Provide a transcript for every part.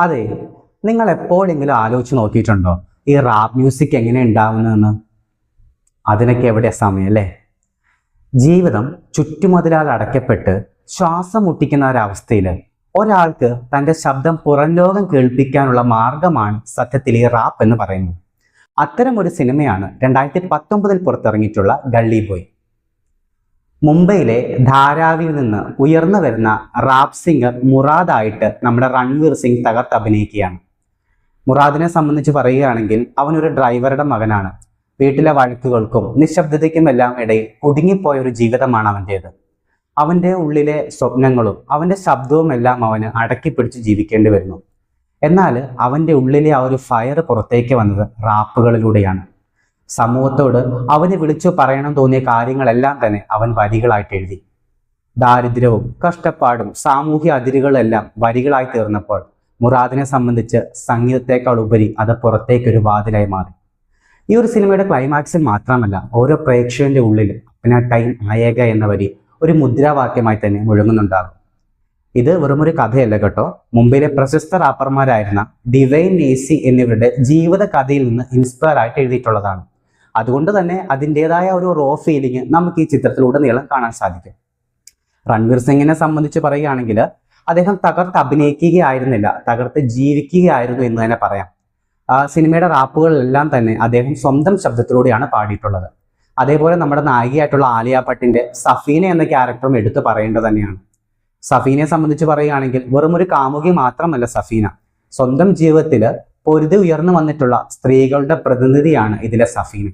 അതെ. നിങ്ങൾ എപ്പോഴെങ്കിലും ആലോചിച്ച് നോക്കിയിട്ടുണ്ടോ? ഈ റാപ്പ് മ്യൂസിക് എങ്ങനെ ഉണ്ടാവുന്നതെന്ന്? അതിനൊക്കെ എവിടെയാ സമയം അല്ലേ? ജീവിതം ചുറ്റുമതിലാൽ അടയ്ക്കപ്പെട്ട് ശ്വാസം മുട്ടിക്കുന്ന ഒരവസ്ഥയിൽ ഒരാൾക്ക് തന്റെ ശബ്ദം പുറം ലോകം കേൾപ്പിക്കാനുള്ള മാർഗമാണ് സത്യത്തിൽ ഈ റാപ്പ് എന്ന് പറയുന്നത്. അത്തരം ഒരു സിനിമയാണ് രണ്ടായിരത്തി പത്തൊമ്പതിൽ പുറത്തിറങ്ങിയിട്ടുള്ള ഗള്ളി ബോയ്. മുംബൈയിലെ ധാരാവിൽ നിന്ന് ഉയർന്നു വരുന്ന റാപ്പ് സിംഗർ മുറാദായിട്ട് നമ്മുടെ റൺവീർ സിംഗ് തകർത്ത് അഭിനയിക്കുകയാണ്. മുറാദിനെ സംബന്ധിച്ച് പറയുകയാണെങ്കിൽ അവനൊരു ഡ്രൈവറുടെ മകനാണ്. വീട്ടിലെ വഴക്കുകൾക്കും നിശബ്ദതയ്ക്കും എല്ലാം ഇടയിൽ കുടുങ്ങിപ്പോയ ഒരു ജീവിതമാണ് അവന്റേത്. അവന്റെ ഉള്ളിലെ സ്വപ്നങ്ങളും അവന്റെ ശബ്ദവും എല്ലാം അവന് അടക്കി പിടിച്ച് ജീവിക്കേണ്ടി വരുന്നു. എന്നാൽ അവന്റെ ഉള്ളിലെ ആ ഒരു ഫയർ പുറത്തേക്ക് വന്നത് റാപ്പുകളിലൂടെയാണ്. സമൂഹത്തോട് അവന് വിളിച്ചു പറയണം തോന്നിയ കാര്യങ്ങളെല്ലാം തന്നെ അവൻ വരികളായിട്ട് എഴുതി. ദാരിദ്ര്യവും കഷ്ടപ്പാടും സാമൂഹ്യ അതിരുകളെല്ലാം വരികളായി തീർന്നപ്പോൾ മുറാദിനെ സംബന്ധിച്ച് സംഗീതത്തെക്കാൾ ഉപരി അത് പുറത്തേക്കൊരു വാതിലായി മാറി. ഈ ഒരു സിനിമയുടെ ക്ലൈമാക്സിൽ മാത്രമല്ല ഓരോ പ്രേക്ഷകന്റെ ഉള്ളിൽ അപ്പന ടൈം ആയേക എന്ന വരി ഒരു മുദ്രാവാക്യമായി തന്നെ മുഴങ്ങുന്നുണ്ടാകും. ഇത് വെറുമൊരു കഥയല്ല കേട്ടോ. മുംബൈയിലെ പ്രശസ്ത റാപ്പർമാരായിരുന്ന ഡിവൈൻ നേസി എന്നിവരുടെ ജീവിത കഥയിൽ നിന്ന് ഇൻസ്പയർ ആയിട്ട് എഴുതിയിട്ടുള്ളതാണ്. അതുകൊണ്ട് തന്നെ അതിന്റെതായ ഒരു റോ ഫീലിംഗ് നമുക്ക് ഈ ചിത്രത്തിലുടനീളം കാണാൻ സാധിക്കും. രൺവീർ സിംഗിനെ സംബന്ധിച്ച് പറയുകയാണെങ്കിൽ അദ്ദേഹം തകർത്ത് അഭിനയിക്കുകയായിരുന്നില്ല തകർത്ത് ജീവിക്കുകയായിരുന്നു എന്ന് തന്നെ പറയാം. സിനിമയുടെ റാപ്പുകളിലെല്ലാം തന്നെ അദ്ദേഹം സ്വന്തം ശബ്ദത്തിലൂടെയാണ് പാടിയിട്ടുള്ളത്. അതേപോലെ നമ്മുടെ നായികയായിട്ടുള്ള ആലിയ ഭട്ടിന്റെ സഫീന എന്ന ക്യാരക്ടറും എടുത്തു പറയേണ്ടത് തന്നെയാണ്. സഫീനയെ സംബന്ധിച്ച് പറയുകയാണെങ്കിൽ വെറും ഒരു കാമുകി മാത്രമല്ല സഫീന. സ്വന്തം ജീവിതത്തിൽ പൊരുതി ഉയർന്നു വന്നിട്ടുള്ള സ്ത്രീകളുടെ പ്രതിനിധിയാണ് ഇതിലെ സഫീന.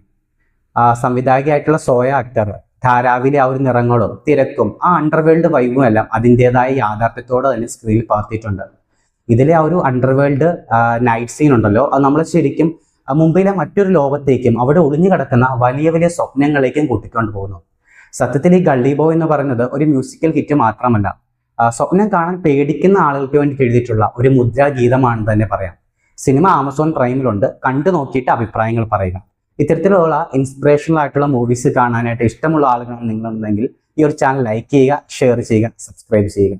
സംവിധായകയായിട്ടുള്ള സോയ അക്തർ ധാരാവിലെ ആ ഒരു നിറങ്ങളും തിരക്കും ആ അണ്ടർവേൾഡ് വൈബും എല്ലാം അതിന്റെതായ യാഥാർത്ഥ്യത്തോടെ തന്നെ സ്ക്രീനിൽ പകർത്തിയിട്ടുണ്ട് ഇതിലെ ആ ഒരു അണ്ടർവേൾഡ് നൈറ്റ് സീൻ ഉണ്ടല്ലോ അത് നമ്മൾ ശരിക്കും മുംബൈയിലെ മറ്റൊരു ലോകത്തേക്കും അവിടെ ഒളിഞ്ഞു കിടക്കുന്ന വലിയ വലിയ സ്വപ്നങ്ങളേക്കും കൂട്ടിക്കൊണ്ട് പോകുന്നു. സത്യത്തിൽ ഈ ഗള്ളി എന്ന് പറയുന്നത് ഒരു മ്യൂസിക്കൽ ഹിറ്റ് മാത്രമല്ല. സ്വപ്നം കാണാൻ പേടിക്കുന്ന ആളുകൾക്ക് വേണ്ടി എഴുതിയിട്ടുള്ള ഒരു മുദ്രാഗീതമാണെന്ന് തന്നെ പറയാം. സിനിമ ആമസോൺ പ്രൈമിലുണ്ട് കണ്ടു നോക്കിയിട്ട് അഭിപ്രായങ്ങൾ പറയുക. ഇത്തരത്തിലുള്ള ഇൻസ്പിറേഷണൽ ആയിട്ടുള്ള മൂവീസ് കാണാനായിട്ട് ഇഷ്ടമുള്ള ആളുകൾ നിങ്ങളുണ്ടെങ്കിൽ ഈ ഒരു ചാനൽ ലൈക്ക് ചെയ്യുക ഷെയർ ചെയ്യുക സബ്സ്ക്രൈബ് ചെയ്യുക.